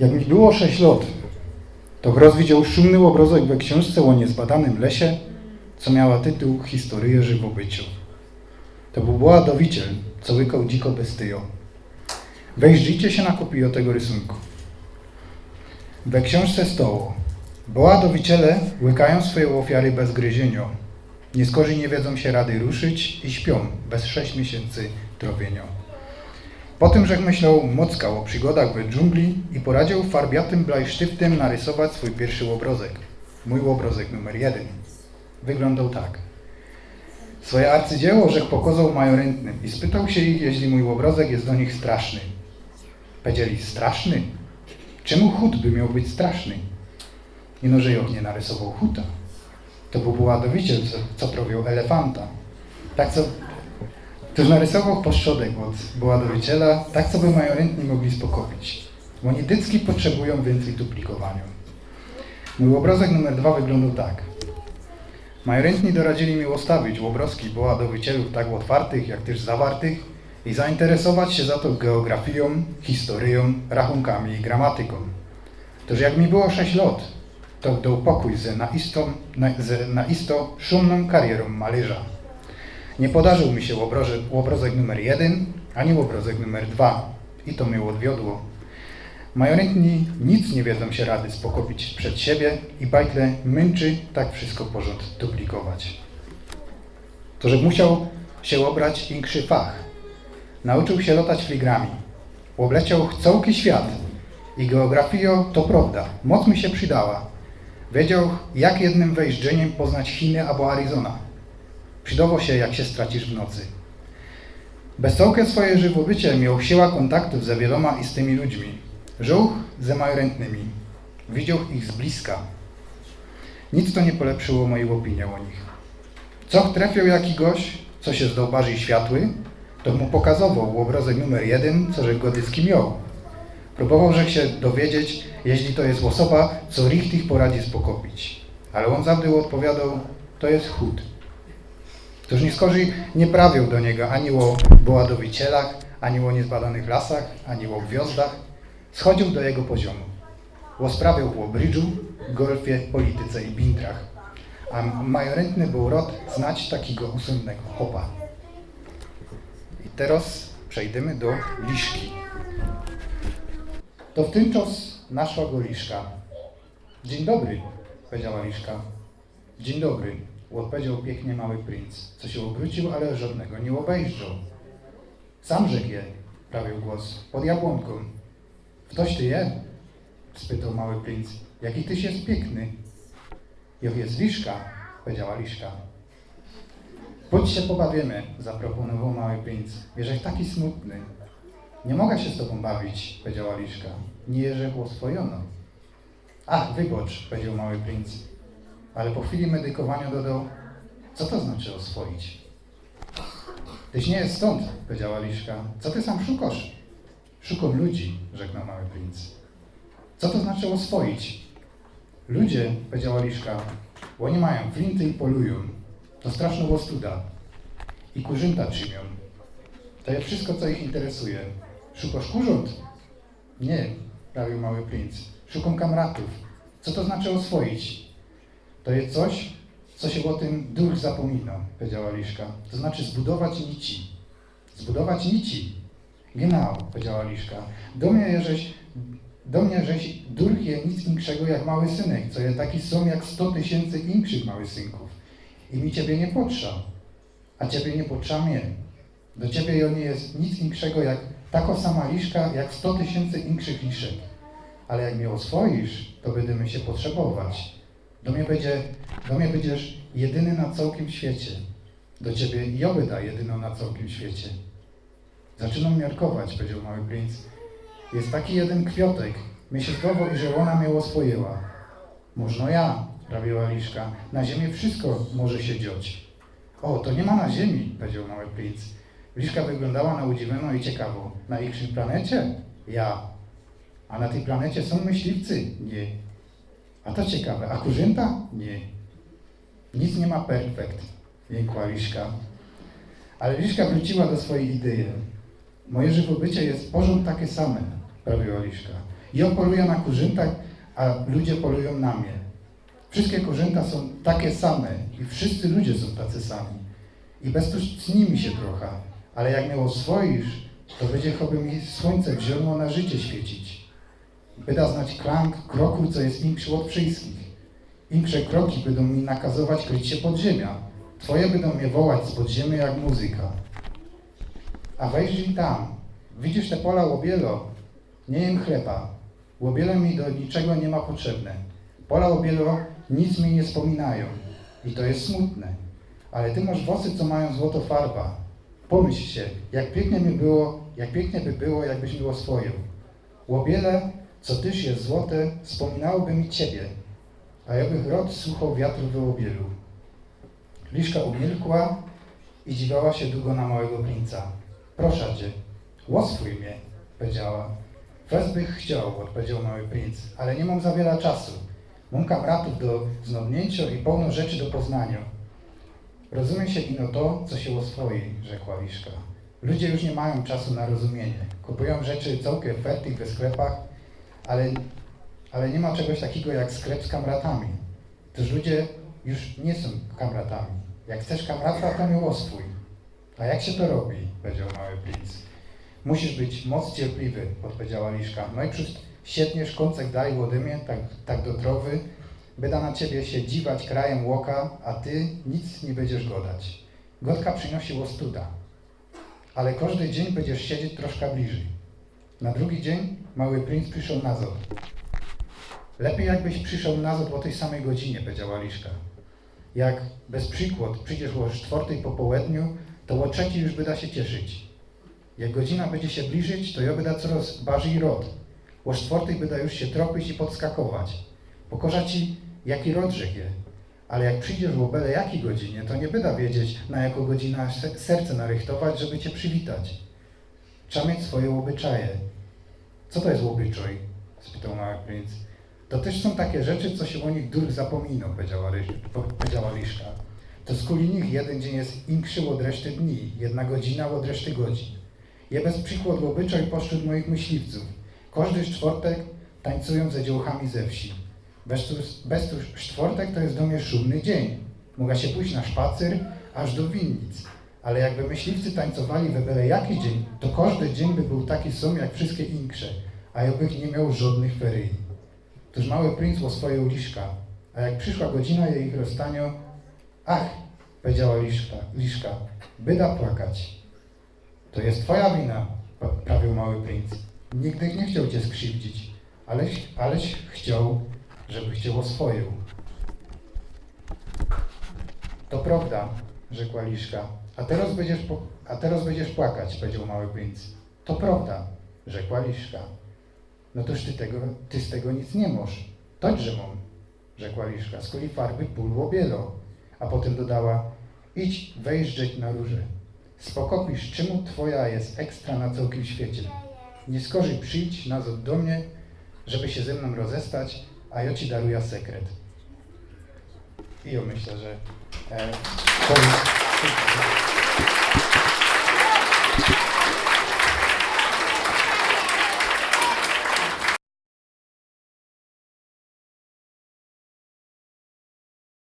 Jak było 6 lat, to Gros widział szumny obrazek we książce o niezbadanym lesie, co miała tytuł Historie żywobyciu. To był Boładowiciel, co łykał dziko bez tyjo. Wejrzyjcie się na kopię tego rysunku. We książce stoło Boładowiciele łykają swoje ofiary bez gryzienia. Nieskorzy nie wiedzą się rady ruszyć i śpią bez sześć miesięcy tropienia. Po tym, że myślał Mockał o przygodach we dżungli i poradził farbiatym blajsztyftem narysować swój pierwszy obrazek. Mój obrazek numer jeden. Wyglądał tak. Swoje arcydzieło rzekł pokazał majorentnym i spytał się ich, jeśli mój obrazek jest do nich straszny. Powiedzieli, straszny? Czemu chód by miał być straszny? Ino, że Joch nie narysował chuta. To był Buładowiciel, co, co trowił elefanta. Tak co Ktoś narysował poszczodek od Buładowiciela, tak co by majorentni mogli spokopić. Oni dycki potrzebują więcej duplikowania. Mój obrazek numer dwa wyglądał tak. Majorentni doradzili mi ustawić obrazki Buładowicielów tak otwartych, jak też zawartych i zainteresować się za to geografią, historią, rachunkami i gramatyką. Toż jak mi było 6 lat, to dał pokój ze naistą, na, ze naisto szumną karierą malarza. Nie podarzył mi się obrazek, obrazek numer jeden, ani obrazek numer dwa. I to mnie odwiodło. Majorentni nic nie wiedzą się rady spokopić przed siebie i bajtle męczy tak wszystko porząd duplikować. To, że musiał się obrać inszy fach. Nauczył się lotać fligrami. Obleciał całki świat. I geografio to prawda. Moc mi się przydała. Wiedział, jak jednym wejrzeniem poznać Chiny albo Arizona. Przydało się, jak się stracisz w nocy. Bez całkiem swoje żywobycie miał siła kontaktów ze wieloma i z tymi ludźmi. Żył ze majorentnymi. Widział ich z bliska. Nic to nie polepszyło mojej opinii o nich. Co trafiał jakiegoś, co się zdał bardziej światły, to mu pokazował obrazek numer jeden, co że Godycki miał. Próbował że się dowiedzieć, jeśli to jest osoba, co richtig poradzi spokopić. Ale on zawsze odpowiadał, to jest chód. Toż Niskorzy nie prawił do niego ani o Boładowicielach, ani o niezbadanych lasach, ani o gwiazdach. Schodził do jego poziomu. Łosprawiał o brydżu, golfie, polityce i bindrach. A majorentny był rod znać takiego usłynnego chopa. I teraz przejdziemy do liszki. To w tym czas naszła go liszka. Dzień dobry, powiedziała liszka. Dzień dobry, odpowiedział pięknie mały princ, co się obrócił, ale żadnego nie obejrzał. Sam rzekł je, prawił głos, pod jabłonką. Ktoś ty je? spytał mały princ. Jaki tyś jest piękny. Joch jest liszka, powiedziała liszka. Chodź się pobawimy, zaproponował mały princ. Jeżeś taki smutny. Nie mogę się z tobą bawić, powiedziała liszka. Nie jeżek oswojono. Ach, wybacz, powiedział mały princ. Ale po chwili medykowania dodał, co to znaczy oswoić? Tyś nie jest stąd, powiedziała liszka. Co ty sam szukasz? Szukam ludzi, rzeknął mały princ. Co to znaczy oswoić? Ludzie, powiedziała liszka, bo oni mają flinty i polują. To straszna łostuda. I kurzynta czynią. To jest wszystko, co ich interesuje. Szukasz kurząt? Nie, prawił mały princ. Szukam kamratów. Co to znaczy oswoić? To jest coś, co się o tym duch zapomina, powiedziała Liszka. To znaczy zbudować nici. Zbudować nici. Genau, powiedziała Liszka. Do mnie, żeś, do mnie, żeś duch je nic inkszego jak mały synek, co jest taki sam jak sto tysięcy inkszych małych synków. I mi ciebie nie potrza, a ciebie nie potrza mnie. Do ciebie on nie jest nic inkszego jak taka sama liszka, jak sto tysięcy inkszych liszek. Ale jak mnie oswoisz, to będziemy się potrzebować. Do mnie, będzie, do mnie będziesz jedyny na całym świecie. Do ciebie i ja da jedyną na całym świecie. Zaczynam miarkować, powiedział mały princ. Jest taki jeden kwiotek. Mi się zdało, i że ona oswoiła. Można ja, prawiła liszka. Na ziemi wszystko może się dziać. O, to nie ma na ziemi, powiedział mały princ. Liszka wyglądała na udziwioną i ciekawą. Na ich planecie? Ja. A na tej planecie są myśliwcy? Nie. A to ciekawe, a kurzynta? Nie. Nic nie ma perfekt, jękła Liszka. Ale Liszka wróciła do swojej idei. Moje żywobycie jest porząd takie same, prawiła Liszka. Ja poluję na kurzętach, a ludzie polują na mnie. Wszystkie kurzęta są takie same i wszyscy ludzie są tacy sami. I bez to cni mi się trochę, ale jak mnie oswoisz, to będzie choby mi słońce wzięło na życie świecić. Byda znać klank kroku, co jest większy od wszystkich. Większe kroki będą mi nakazować kryć się podziemia. Twoje będą mnie wołać z podziemia jak muzyka. A wejrzyj tam. Widzisz te pola łobielo? Nie jem chleba. Łobiele mi do niczego nie ma potrzebne. Pola łobielo nic mi nie wspominają. I to jest smutne. Ale ty masz włosy, co mają złoto farba. Pomyśl się, jak pięknie by było, jak pięknie by było, jakbyś miło swoją. Łobiele, co tyż jest złote, wspominałoby mi ciebie, a ja bych rod słuchał wiatru w łobielu. Liszka umilkła i dziwała się długo na małego princa. Proszę cię, łoswuj mnie, powiedziała. Wes bych chciał, odpowiedział mały princ, ale nie mam za wiele czasu. Mam kamratów do znobnięcia i pełno rzeczy do poznania. Rozumie się ino to, co się oswoi, rzekła Liszka. Ludzie już nie mają czasu na rozumienie. Kupują rzeczy całkiem fertig we sklepach, ale, ale nie ma czegoś takiego jak sklep z kamratami. Toż ludzie już nie są kamratami. Jak chcesz kamrata, to mnie oswój. A jak się to robi? powiedział mały princ. Musisz być moc cierpliwy, odpowiedziała Liszka. No i przecież siedniesz kącek dalej ode mnie, tak, tak do trowy, Byda na ciebie się dziwać krajem łoka, a ty nic nie będziesz godać. Godka przynosi studa, ale każdy dzień będziesz siedzieć troszkę bliżej. Na drugi dzień mały princ przyszedł nazad. Lepiej jakbyś przyszedł nazad o tej samej godzinie, powiedziała Liszka. Jak bez przykład przyjdziesz o czwartej po południu, to o trzeciej już byda się cieszyć. Jak godzina będzie się bliżyć, to ja będę coraz bardziej rod. O czwartej będę już się tropić i podskakować. Pokorza ci, jaki rodrzek je. Ale jak przyjdziesz w byle jakiej godzinie, to nie będę wiedzieć, na jaką godzinę se- serce narychtować, żeby cię przywitać. Trzeba mieć swoje obyczaje. Co to jest obyczaj? spytał mały princ. To też są takie rzeczy, co się o nich dur zapomina, powiedziała, powiedziała Liszka. To z kuli nich jeden dzień jest inszy od reszty dni, jedna godzina od reszty godzin. Je bez przykład obyczaj pośród moich myśliwców. Każdy czwartek tańcują ze dziołchami ze wsi. Bez bez czwartek to jest do mnie szumny dzień. Mogę się pójść na spacer aż do winnic. Ale jakby myśliwcy tańcowali we byle jaki dzień, to każdy dzień by był taki sam jak wszystkie inkrze, a ja bych nie miał żadnych ferii. Toż mały princ o swoje liszka, a jak przyszła godzina jej ich rozstania, ach, powiedziała liszka, liszka, byda płakać. To jest twoja wina, prawił mały princ. Nigdy nie chciał cię skrzywdzić, aleś, aleś chciał, żebyś cię oswoił. To prawda, rzekła Liszka. A teraz będziesz, a teraz będziesz płakać, powiedział mały princ. To prawda, rzekła Liszka. No toż ty, tego, ty z tego nic nie masz. Toćże mam, rzekła Liszka. Z kuli farby pól bielo. A potem dodała, idź wejrzeć na róże. Spokopisz, czemu twoja jest ekstra na całym świecie. Nie skorzy przyjdź nazad do mnie, żeby się ze mną rozestać, a ja ci daruję sekret. I ja myślę, że e, to jest... 気持ちいい。